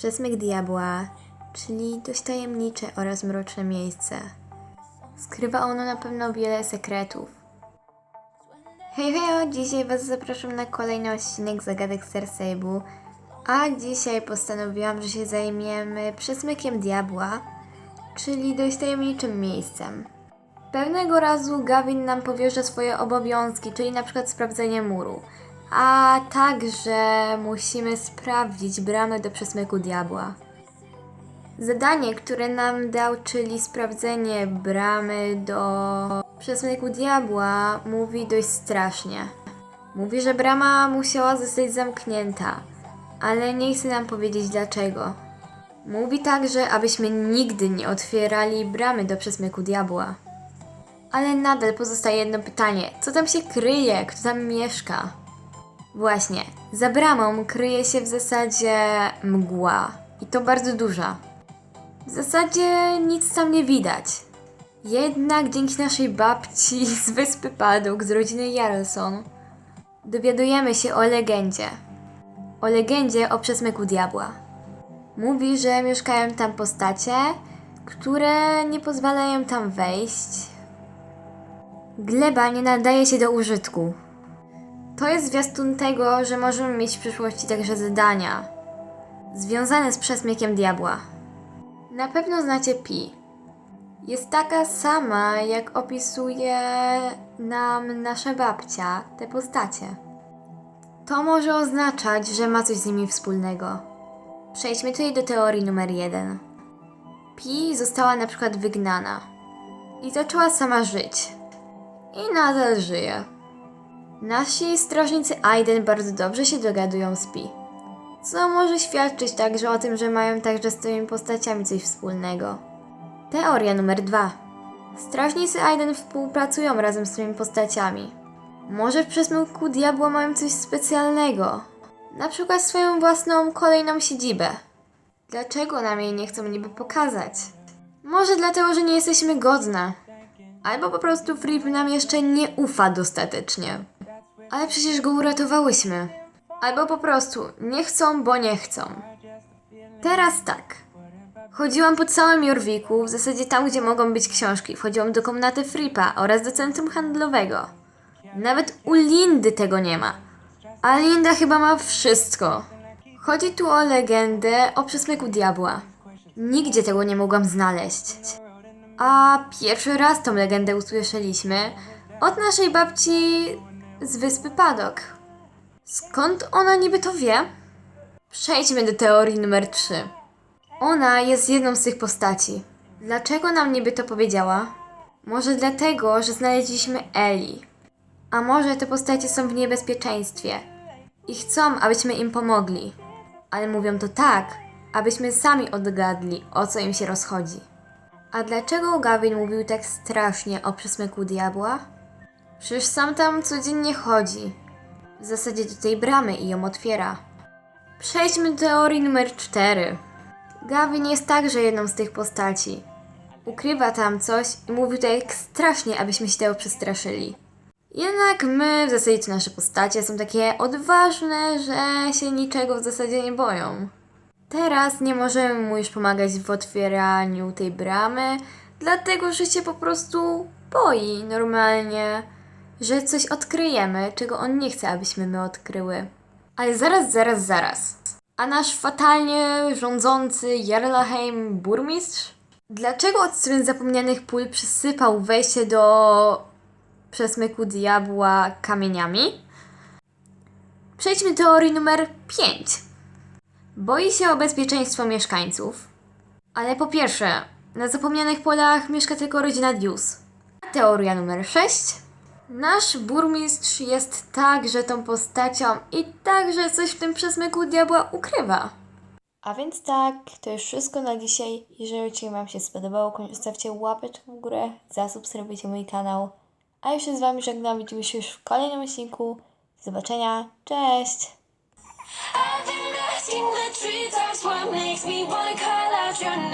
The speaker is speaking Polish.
przesmyk diabła, czyli dość tajemnicze oraz mroczne miejsce. Skrywa ono na pewno wiele sekretów. Hej, hej, dzisiaj Was zapraszam na kolejny odcinek Zagadek Cerseibu, a dzisiaj postanowiłam, że się zajmiemy przesmykiem diabła, czyli dość tajemniczym miejscem. Pewnego razu Gavin nam powierza swoje obowiązki, czyli na przykład sprawdzenie muru, a także musimy sprawdzić bramę do przesmyku diabła. Zadanie, które nam dał, czyli sprawdzenie bramy do przesmyku diabła, mówi dość strasznie. Mówi, że brama musiała zostać zamknięta, ale nie chce nam powiedzieć dlaczego. Mówi także, abyśmy nigdy nie otwierali bramy do przesmyku diabła. Ale nadal pozostaje jedno pytanie: co tam się kryje? Kto tam mieszka? Właśnie, za bramą kryje się w zasadzie mgła. I to bardzo duża. W zasadzie nic tam nie widać. Jednak dzięki naszej babci z wyspy Paduk, z rodziny Jarlson, dowiadujemy się o legendzie. O legendzie o przesmyku diabła. Mówi, że mieszkają tam postacie, które nie pozwalają tam wejść. Gleba nie nadaje się do użytku. To jest zwiastun tego, że możemy mieć w przyszłości także zadania związane z przesmykiem diabła. Na pewno znacie Pi. Jest taka sama, jak opisuje nam nasza babcia te postacie. To może oznaczać, że ma coś z nimi wspólnego. Przejdźmy tutaj do teorii numer jeden. Pi została na przykład wygnana i zaczęła sama żyć. I nadal żyje. Nasi strażnicy Aiden bardzo dobrze się dogadują z Pi. Co może świadczyć także o tym, że mają także z tymi postaciami coś wspólnego. Teoria numer dwa. Strażnicy Aiden współpracują razem z tymi postaciami. Może w przesmyku diabła mają coś specjalnego. Na przykład swoją własną kolejną siedzibę. Dlaczego nam jej nie chcą niby pokazać? Może dlatego, że nie jesteśmy godne. Albo po prostu Fripp nam jeszcze nie ufa dostatecznie. Ale przecież go uratowałyśmy. Albo po prostu nie chcą, bo nie chcą. Teraz tak. Chodziłam po całym Jorwiku, w zasadzie tam, gdzie mogą być książki. Wchodziłam do komnaty Fripa oraz do centrum handlowego. Nawet u Lindy tego nie ma. A Linda chyba ma wszystko. Chodzi tu o legendę o przesmyku diabła. Nigdzie tego nie mogłam znaleźć. A pierwszy raz tą legendę usłyszeliśmy od naszej babci z wyspy Padok. Skąd ona niby to wie? Przejdźmy do teorii numer 3. Ona jest jedną z tych postaci. Dlaczego nam niby to powiedziała? Może dlatego, że znaleźliśmy Eli. A może te postacie są w niebezpieczeństwie i chcą, abyśmy im pomogli. Ale mówią to tak, abyśmy sami odgadli, o co im się rozchodzi. A dlaczego Gavin mówił tak strasznie o przesmyku diabła? Przecież sam tam codziennie chodzi. W zasadzie do tej bramy i ją otwiera. Przejdźmy do teorii numer 4. Gavin jest także jedną z tych postaci. Ukrywa tam coś i mówił tak strasznie, abyśmy się tego przestraszyli. Jednak my, w zasadzie nasze postacie są takie odważne, że się niczego w zasadzie nie boją. Teraz nie możemy mu już pomagać w otwieraniu tej bramy, dlatego że się po prostu boi normalnie, że coś odkryjemy, czego on nie chce, abyśmy my odkryły. Ale zaraz, zaraz, zaraz. A nasz fatalnie rządzący Jarlaheim burmistrz? Dlaczego od strony zapomnianych pól przysypał wejście do przesmyku diabła kamieniami? Przejdźmy do teorii numer 5. Boi się o bezpieczeństwo mieszkańców. Ale po pierwsze, na zapomnianych polach mieszka tylko rodzina Dius. Teoria numer 6. Nasz burmistrz jest także tą postacią i także coś w tym przesmyku diabła ukrywa. A więc tak, to już wszystko na dzisiaj. Jeżeli odcinek Wam się spodobało, koniecznie zostawcie łapeczkę w górę, zasubskrybujcie mój kanał. A już się z Wami żegnam, widzimy się już w kolejnym odcinku. Do zobaczenia, cześć! I've been asking the treetops what makes me wanna call out your